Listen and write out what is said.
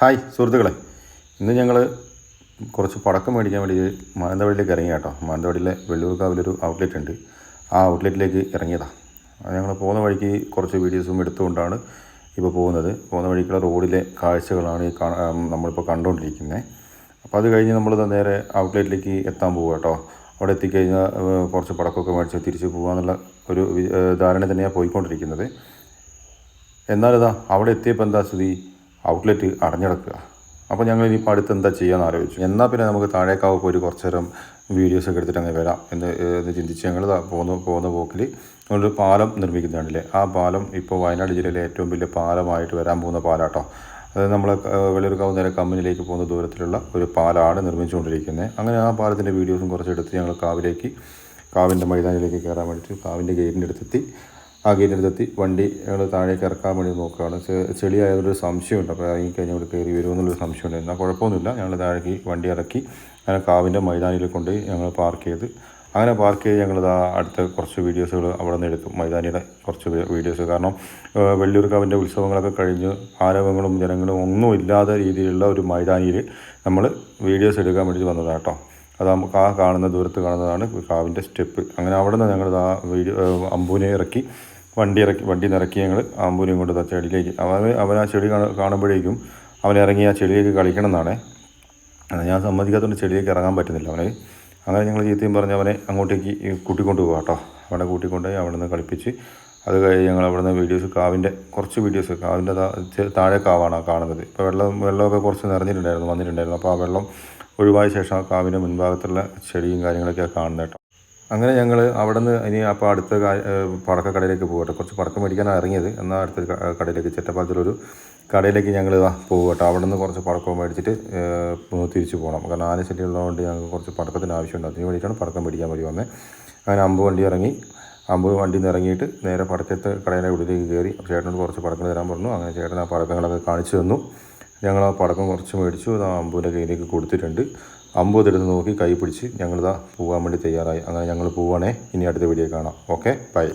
Hi സുഹൃത്തുക്കളെ. ഇന്ന് ഞങ്ങൾ കുറച്ച് പടക്കം മേടിക്കാൻ വേണ്ടി മാനന്തവാടിയിലേക്ക് ഇറങ്ങി കേട്ടോ മാനന്തവാടിയിലെ വെള്ളൂർക്കാവിലൊരു ഔട്ട്ലെറ്റ് ഉണ്ട്. ആ ഔട്ട്ലെറ്റിലേക്ക് ഇറങ്ങിയതാണ് ഞങ്ങൾ പോകുന്ന വഴിക്ക് കുറച്ച് വീഡിയോസും എടുത്തുകൊണ്ടാണ് ഇപ്പോൾ പോകുന്നത്. പോകുന്ന വഴിക്കുള്ള റോഡിലെ കാഴ്ചകളാണ് ഈ നമ്മളിപ്പോൾ കണ്ടുകൊണ്ടിരിക്കുന്നത് അപ്പോൾ അത് കഴിഞ്ഞ് നമ്മൾ നേരെ ഔട്ട്ലെറ്റിലേക്ക് എത്താൻ പോകുക കേട്ടോ അവിടെ എത്തിക്കഴിഞ്ഞാൽ കുറച്ച് പടക്കമൊക്കെ മേടിച്ച് തിരിച്ച് പോകാമെന്നുള്ള ഒരു ധാരണ തന്നെയാണ് പോയിക്കൊണ്ടിരിക്കുന്നത്. എന്നാലിതാ അവിടെ എത്തിയപ്പോൾ എന്താ സ്ഥിതി? ഔട്ട്ലെറ്റ് അടഞ്ഞിടക്കുക അപ്പോൾ ഞങ്ങൾ ഇനിയിപ്പോൾ അടുത്ത് എന്താ ചെയ്യാന്ന് ആലോചിച്ചു. എന്നാൽ പിന്നെ നമുക്ക് താഴേക്കാവ് പോയി കുറച്ച് നേരം വീഡിയോസ് ഒക്കെ എടുത്തിട്ട് അങ്ങ് വരാം എന്ന് എന്ന് ചിന്തിച്ച് ഞങ്ങൾ പോകുന്ന പോകുന്ന പോക്കിൽ ഒരു പാലം നിർമ്മിക്കുന്നുണ്ടല്ലേ. ആ പാലം ഇപ്പോൾ വയനാട് ജില്ലയിലെ ഏറ്റവും വലിയ പാലമായിട്ട് വരാൻ പോകുന്ന പാലാട്ടോ. അത് നമ്മൾ വെള്ളൂർക്കാവ് നേരെ കമ്പനിയിലേക്ക് പോകുന്ന ദൂരത്തിലുള്ള ഒരു പാലാണ് നിർമ്മിച്ചുകൊണ്ടിരിക്കുന്നത് അങ്ങനെ ആ പാലത്തിന്റെ വീഡിയോസും കുറച്ച് എടുത്ത് ഞങ്ങൾ കാവിലേക്ക് കാവിന്റെ മൈതാനിലേക്ക് കയറാൻ വേണ്ടിയിട്ട് കാവിന്റെ ഗേറ്റിന്റെ അടുത്തെത്തി. ആ ഗേറ്റിനടുത്തെത്തി വണ്ടി ഞങ്ങൾ താഴേക്ക് ഇറക്കാൻ വേണ്ടി നോക്കുകയാണ്. ചെളിയായതൊരു സംശയമുണ്ട്. അപ്പോൾ ഇറങ്ങി കഴിഞ്ഞാൽ ഇവിടെ കയറി വരുമെന്നുള്ളൊരു സംശയമുണ്ട്. എന്നാൽ കുഴപ്പമൊന്നുമില്ല. ഞങ്ങൾ താഴേക്ക് വണ്ടി ഇറക്കി അങ്ങനെ കാവിന്റെ മൈതാനിയിൽ കൊണ്ട് ഞങ്ങൾ പാർക്ക് ചെയ്ത് അങ്ങനെ പാർക്ക് ചെയ്ത് ഞങ്ങൾ അടുത്ത കുറച്ച് വീഡിയോസുകൾ അവിടെ നിന്ന് എടുത്തു. മൈതാനിയുടെ കുറച്ച് വീഡിയോസ്. കാരണം വെള്ളിയൂർക്കാവിന്റെ ഉത്സവങ്ങളൊക്കെ കഴിഞ്ഞ് ആരവങ്ങളും ജനങ്ങളും ഒന്നും ഇല്ലാത്ത രീതിയിലുള്ള ഒരു മൈതാനിയിൽ നമ്മൾ വീഡിയോസ് എടുക്കാൻ വേണ്ടി വന്നതാണ് കേട്ടോ. അത് ആ കാണുന്ന ദൂരത്ത് കാണുന്നതാണ് കാവിന്റെ സ്റ്റെപ്പ്. അങ്ങനെ അവിടെ നിന്ന് ഞങ്ങൾ ആ വീഡിയോ അമ്പൂനെ ഇറക്കി വണ്ടി ഇറക്കി വണ്ടി നിറക്കി ഞങ്ങൾ അമ്പൂനെയും കൊണ്ട് ആ ചെടിയിലേക്ക് അവൻ അവൻ ആ ചെടി കാണ- കാണുമ്പോഴേക്കും അവൻ ഇറങ്ങി ആ ചെടിയിലേക്ക് കളിക്കണം എന്നാണ്. ഞാൻ സമ്മതിക്കാത്തതുകൊണ്ട് ചെടിയിലേക്ക് ഇറങ്ങാൻ പറ്റുന്നില്ല അവനെ. അങ്ങനെ ഞങ്ങൾ ചീത്തയും പറഞ്ഞ് അവനെ അങ്ങോട്ടേക്ക് കൂട്ടിക്കൊണ്ട് പോകാം കേട്ടോ അവനെ കൂട്ടിക്കൊണ്ടുപോയി അവിടെ നിന്ന് കളിപ്പിച്ച് അത് കഴിഞ്ഞ് ഞങ്ങൾ അവിടെ നിന്ന് വീഡിയോസ് കാവിന്റെ കുറച്ച് വീഡിയോസ് കാവിന്റെ താഴെ കാവാണ് കാണുന്നത്. ഇപ്പോൾ വെള്ളം വെള്ളമൊക്കെ കുറച്ച് നിറഞ്ഞിട്ടുണ്ടായിരുന്നു വന്നിട്ടുണ്ടായിരുന്നു. അപ്പോൾ ആ വെള്ളം ഒഴിവായ ശേഷം ആ കാവിന്റെ മുൻഭാഗത്തുള്ള ചെടിയും കാര്യങ്ങളൊക്കെയാണ് കാണുന്നത് കേട്ടോ. അങ്ങനെ ഞങ്ങൾ അവിടെ നിന്ന് ഇനി അപ്പോൾ അടുത്ത പടക്കക്കടയിലേക്ക് പോകട്ടെ. കുറച്ച് പടക്കം മേടിക്കാനാണ് ഇറങ്ങിയത്. എന്നാൽ അടുത്ത ക- കടയിലേക്ക് ചെറ്റപ്പാലത്തിലൊരു കടയിലേക്ക് ഞങ്ങൾ പോകട്ടെ അവിടെ നിന്ന് കുറച്ച് പടക്കം മേടിച്ചിട്ട് തിരിച്ചു പോകണം. കാരണം ആന ശല്യം ഉള്ളതുകൊണ്ട് ഞങ്ങൾക്ക് കുറച്ച് പടക്കത്തിന് ആവശ്യമുണ്ട്. അതിന് വേണ്ടിയിട്ടാണ് പടക്കം മേടിക്കാൻ വേണ്ടി വന്നത് അങ്ങനെ അമ്പ് വണ്ടി ഇറങ്ങി. അമ്പ് വണ്ടിയിൽ നിന്ന് ഇറങ്ങിയിട്ട് നേരെ പടക്കത്തെ കടയുടെ ഉള്ളിലേക്ക് കയറി. ചേട്ടനോട് കുറച്ച് പടക്കം തരാൻ പറഞ്ഞു. അങ്ങനെ ചേട്ടൻ ആ പടക്കങ്ങളൊക്കെ കാണിച്ചു തന്നു. ഞങ്ങൾ ആ പടക്കം കുറച്ച് മേടിച്ചു. അത് അമ്പുവിന്റെ കയ്യിലേക്ക് കൊടുത്തിട്ടുണ്ട്. അമ്പു അതെടുത്ത് നോക്കി കൈ പിടിച്ച് ഞങ്ങളിതാ പോകാൻ വേണ്ടി തയ്യാറായി. അങ്ങനെ ഞങ്ങൾ പോവുകയാണേ ഇനി അടുത്ത വീഡിയോ കാണാം. ഓക്കെ? ബൈ.